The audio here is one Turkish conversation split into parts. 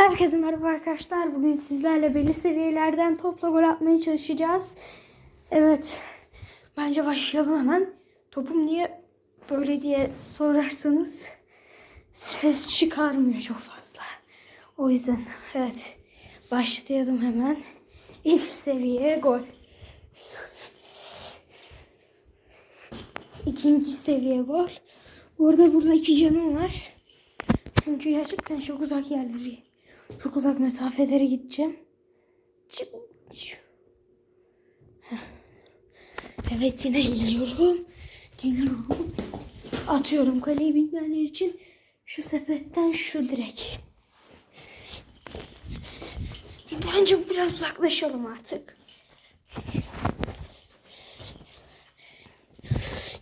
Herkese merhaba arkadaşlar. Bugün sizlerle belli seviyelerden topla gol atmaya çalışacağız. Evet. Bence başlayalım hemen. Topum niye böyle diye sorarsanız ses çıkarmıyor çok fazla. O yüzden evet. Başlayalım hemen. İlk seviye gol. İkinci seviye gol. Burada burada iki canım var. Çünkü gerçekten çok uzak yerleri, çok uzak mesafelere gideceğim. Evet yine geliyorum. Geliyorum. Atıyorum kaleyi bilmeyenler için şu sepetten şu direk. Bence biraz uzaklaşalım artık.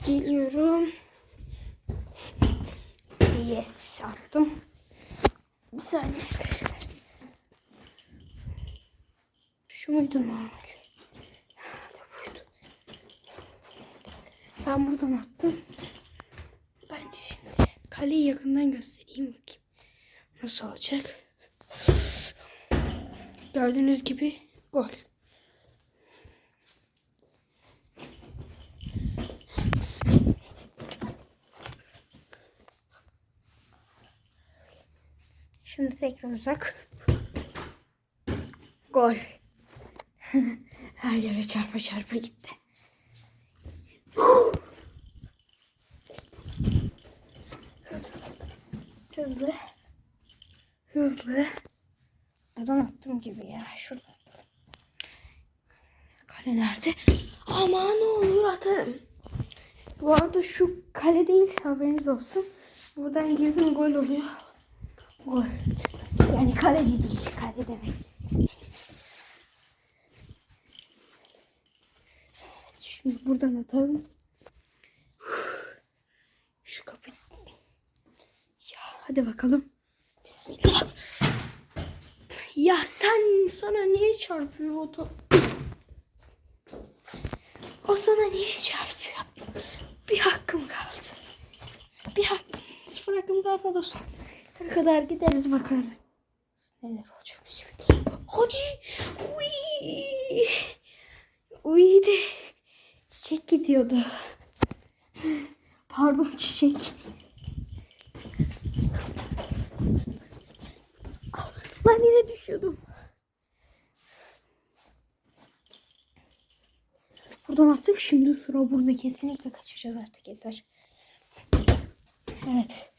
Geliyorum. Yes attım. Bir saniye arkadaşlar. Şu muydu buydu. Ben buradan attım. Ben şimdi kaleyi yakından göstereyim bakayım. Nasıl olacak? Gördüğünüz gibi gol. Şimdi tekrar uzak. Gol. Her yere çarpa çarpa gitti. Hızlı. Hızlı. Hızlı. Buradan attım gibi ya. Şuradan. Kale nerede? Ama ne olur atarım. Bu arada şu kale değil haberiniz olsun. Buradan girdim gol oluyor. Gol. Yani kaleci değil. Kale demek. Evet şimdi buradan atalım. Şu kapı. Ya hadi bakalım. Bismillah. Ya sen sana niye çarpıyor o top? O sana niye çarpıyor? Bir hakkım kaldı. Bir hakkım. Sıfır hakkım kalsa da son. Ne kadar gideriz bakarız. Neler olacak şimdi? Hadi. Uy. Uy de. Çiçek gidiyordu. Pardon çiçek. Lan yine düşüyordum. Buradan attık. Şimdi sıra burada. Kesinlikle kaçacağız artık yeter. Evet.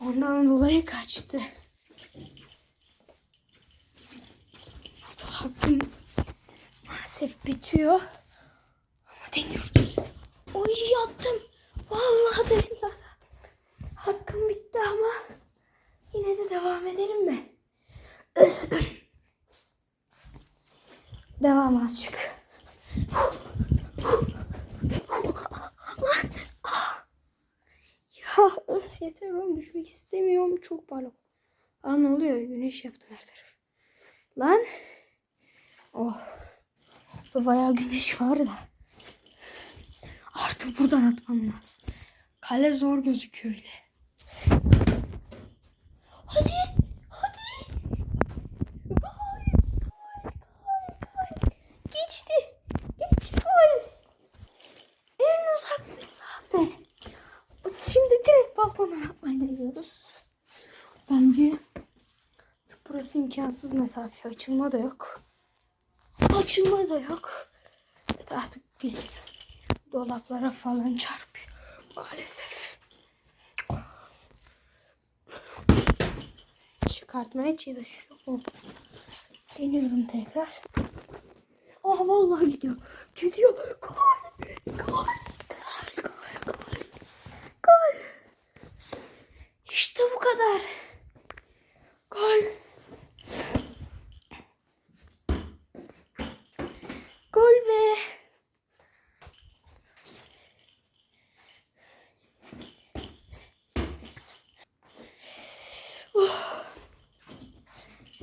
Ondan dolayı kaçtı. Hakkım maalesef bitiyor. Deniyoruz. Oy yattım. Vallahi de billahi. Hakkım bitti ama yine de devam edelim mi? devam azıcık. Ya öf yeter oğlum düşmek istemiyorum. Çok parlak. Aa ne oluyor? Güneş yaptım her taraf. Lan. Oh. Bayağı güneş var da. Artık buradan atmam lazım. Kale zor gözüküyor öyle. Hadi. Hadi. Gol. Gol. Gol. Geçti. Geçti gol. En uzak mesafe. Şimdi direkt balkona atmaya gidiyoruz. Bence burası imkansız mesafe. Açılma da yok. Açılma da yok. Evet artık bir dolaplara falan çarpıyor. Maalesef. Çıkartmaya çalışıyorum. Deniyorum tekrar. Aa vallahi gidiyor. Gidiyor. Gol. Gol. Gol. Gol. Gol. Gol. İşte bu kadar. Gol. Gol be. Oh.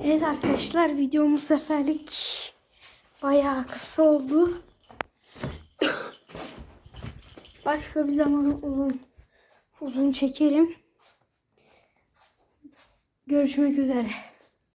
Evet arkadaşlar videom bu seferlik bayağı kısa oldu. Başka bir zaman uzun uzun çekerim. Görüşmek üzere.